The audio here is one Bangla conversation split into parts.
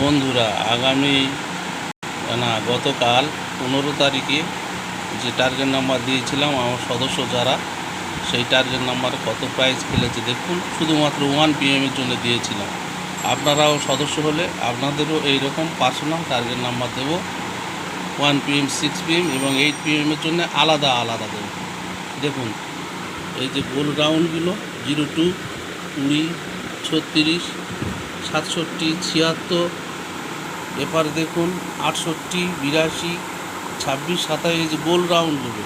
বন্ধুরা, আগামী, না, গতকাল পনেরো তারিখে যে টার্গেট নাম্বার দিয়েছিলাম আমার সদস্য যারা, সেই টার্গেট নাম্বারে কত প্রাইজ খেলেছে দেখুন, শুধুমাত্র ওয়ান পিএমের জন্য দিয়েছিলাম। আপনারাও সদস্য হলে আপনাদেরও এই রকম পার্সোনাল টার্গেট নাম্বার দেব। ওয়ান পিএম সিক্স পিএম এবং এইট পিএমের জন্য আলাদা আলাদা দেবো। দেখুন, এই যে গোল রাউন্ডগুলো জিরো টু কুড়ি, ছত্রিশ, সাতষট্টি, ছিয়াত্তর এবার দেখুন আটষট্টি, বিরাশি, ছাব্বিশ সাতাশ এই যে গোল রাউন্ডগুলো।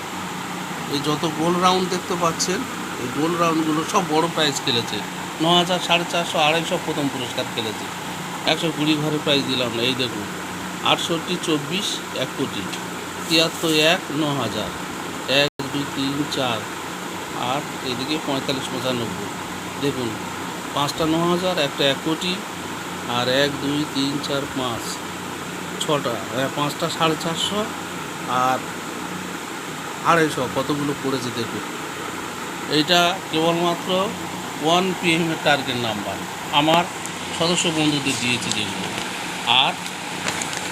এই যত গোল রাউন্ড দেখতে পাচ্ছেন, এই গোল রাউন্ডগুলো সব বড় প্রাইজ খেলেছে। ন হাজার, সাড়ে চারশো, আড়াইশো প্রথম পুরস্কার খেলেছে। একশো কুড়ি ঘরে প্রাইজ দিলাম না, এই দেখুন। আটষট্টি, চব্বিশ, এক কোটি। তিয়াত্তর, এক, ন হাজার। এক, দুই, তিন, চার আর এদিকে পঁয়তাল্লিশ, পঁচানব্বই। দেখুন, পাঁচটা ন হাজার, একটা এক কোটি। আর এক দুই তিন চার পাঁচ। ছটা হ্যাঁ, পাঁচটা সাড়ে চারশো আর আড়াইশো কতগুলো পড়েছে দেখুন। এইটা কেবলমাত্র ওয়ান পিএমের টার্গেট নাম্বার আমার সদস্য বন্ধুদের দিয়েছি যেগুলো। আর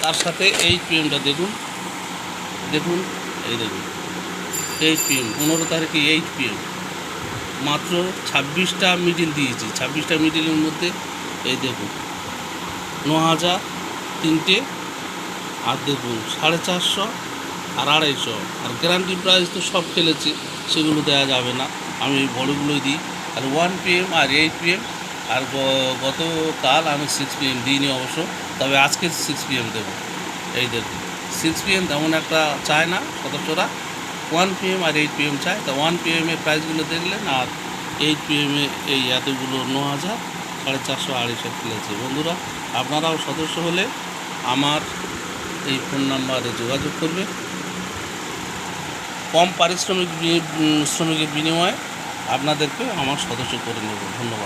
তার সাথে এইট পিএমটা দেখুন। দেখুন এই দেখুন। এইট পিএম পনেরো তারিখে এইট পিএম। মাত্র ছাব্বিশটা মিডিল দিয়েছি। ছাব্বিশটা মিডিলের মধ্যে এই দেখুন। ন হাজার তিনটে আর দেখুন, সাড়ে চারশো আর আড়াইশো। আর গ্যারান্টি প্রাইস তো সব খেলেছে সেগুলো দেওয়া যাবে না। আমি এই বড়গুলোই দিই। আর ওয়ান পিএম আর এইট পিএম আর গতকাল আমি সিক্স পি পিএম দিইনি অবশ্য, তবে আজকে সিক্স পিএম দেবো। এই দেখুন সিক্স পিএম তেমন একটা চায় না, সদস্যরা। ওয়ান পিএম আর এইট পিএম চায়। তা ওয়ান পি পিএমের প্রাইসগুলো দেখলেন, আর এইট পি পিএমে এই এতগুলো ন হাজার সাড়ে চারশো আড়াইশো খেলেছে বন্ধুরা, আপনারাও সদস্য হলে আমার এই ফোন নাম্বারে যোগাযোগ করবে। কম পারিশ্রমিক শ্রমিকের বিনিময়ে আপনাদেরকে আমার সদস্য করে নেব। ধন্যবাদ।